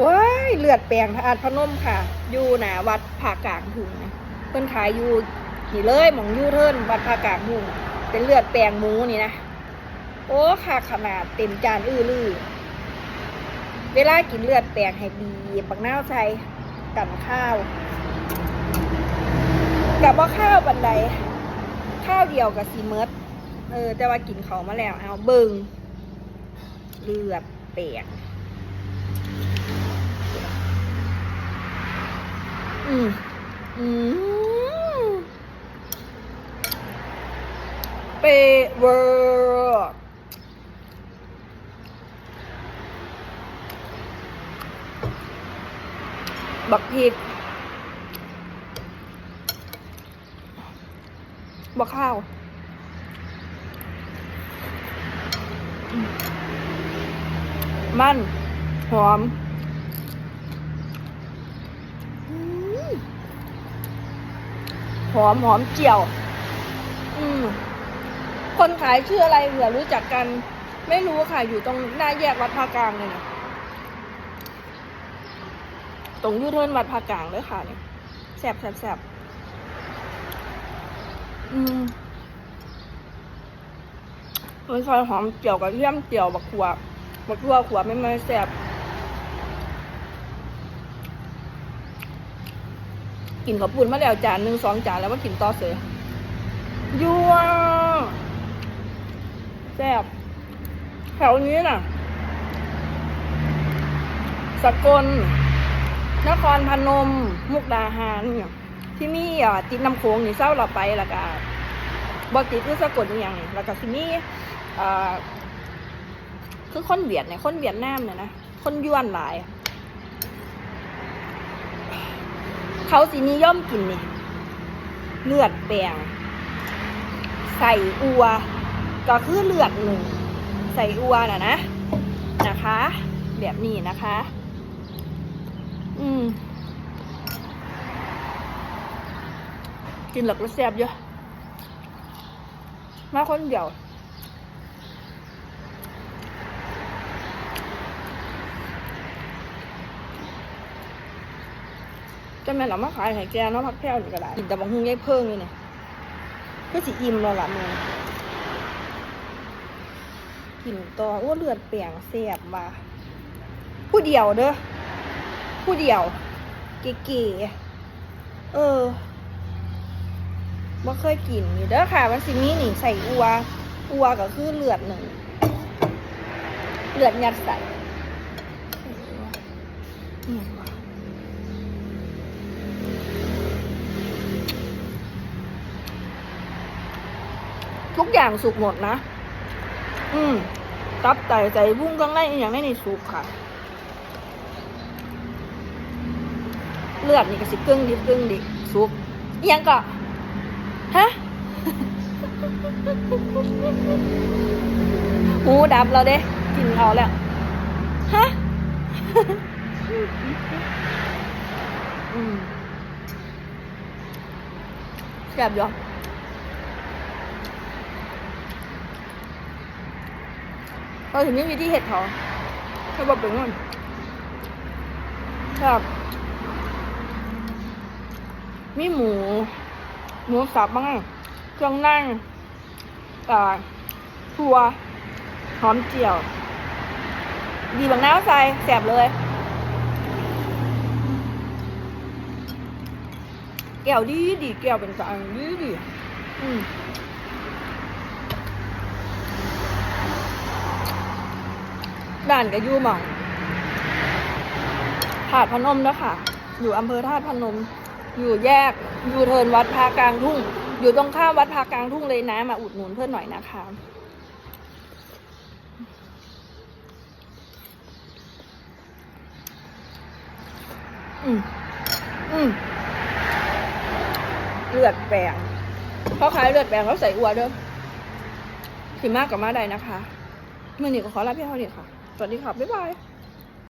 ว้ายเลือดแปลงทาดพนมค่ะ อยู่หนาวัดผากลางทุ่งนะเพิ่นขายอยู่นี่เลยหมองยูเทิร์นวัดผากลางทุ่งเป็นเลือดแปลงหมูนี่นะโอ้ค่ะขนาดเต็มจานอื้อลือเวลากินเลือดแปลงให้บีบบักนาวใส่กับข้าวกับว่าข้าวบันไดข้าวเดียวกับซีเมิร์ดเออ แต่ว่ากินเขามาแล้ว เอาเบิงเลือดแปลง อืมอืมเปเวอร์บักพริกบักข้าวมันหอมอืม หอมหอมเจียว อืม คนขายชื่ออะไรเผื่อรู้จักกัน ไม่รู้ค่ะ อยู่ตรงหน้าแยกวัดภากลางเลยนะตรงยูเทิร์นวัดภากลางเลยค่ะเนี่ยแสบแสบแสบอืมมันซอยหอมเจียวกับเทียมเจียวบักขัวบักขัวขัวไม่ไม่แสบ กินข้าวปุ้นมาแล้วจานหนึ่งสองจานแล้วมากินต่อเสือยั่วแซ่บแถวนี้น่ะ สกล นครพนม มุกดาหารเนี่ยที่มีอะติดน้ำโขงนี่เศร้าเราไปแล้วก็บติดคือสกลอย่างแล้วก็ที่มีอ่าคือคนเวียดเนี่ยคนเวียดนามเนี่ยนะคนยวนหลาย เขาสินิยมกินเนี่ยเลือดแปลงใส่อัว ก็คือเลือดหนึ่งใส่อัวน่ะนะนะคะ แบบนี้นะคะ อืมกินหลักแล้วแซ่บเยอะมาคนเดียว จะแม่นเรามาขายไข่แกงเนาะพักแพ้วนี่ก็ได้กินแต่บางหึ่งยายเพิ่งนี่เนี่ยก็สิอิ่มแล้วล่ะมึงกินต่อโอ้เลือดเปียงเสียบมาผู้เดียวเด้อผู้เดียว เก๋ๆเออบ่เคยกินนี่เด้อค่ะมันสิมีนี่ใส่อัว อัวก็คือเลือดหนึ่งเลือดยัดใส่เนี่ยว่ะ ทุกอย่างสุกหมดนะ อืม ตับไตใจบุ้งข้างในอย่างในนี่สุกค่ะ เลือดนี่ก็สิกึ่งดิบกึ่งดิสุกยังก็ ฮะ หูดับแล้วเด้ กินเขาแล้ว ฮะ อืมแซ่บอ เราถึงไม่มีที่เห็ดเขาถ้าบอกเป็นงั้นครับ มีหมู หมูสับบ้างเครื่องนั่งอ่าทัวหอมเจียว ดีบางน้ำใส่แสบเลย แก้วดีดีแก้วเป็นกลางดีดีอืม ด่านกับยูหม่องถาดพนมแล้วค่ะ อยู่อำเภอธาตุพนม อยู่แยกยูเทิร์นวัดพากลางทุ่ง อยู่ตรงข้ามวัดพากลางทุ่งเลยนะ มาอุดหนุนเพื่อนหน่อยนะคะอืมอืมเลือดแปลงเขาขายเลือดแปลงเขาใส่อัวเด้อสิมากกับมาใดนะคะเมื่อนี้ก็ขอลาพี่เท่านี้ค่ะ สวัสดีค่ะ บ๊ายบาย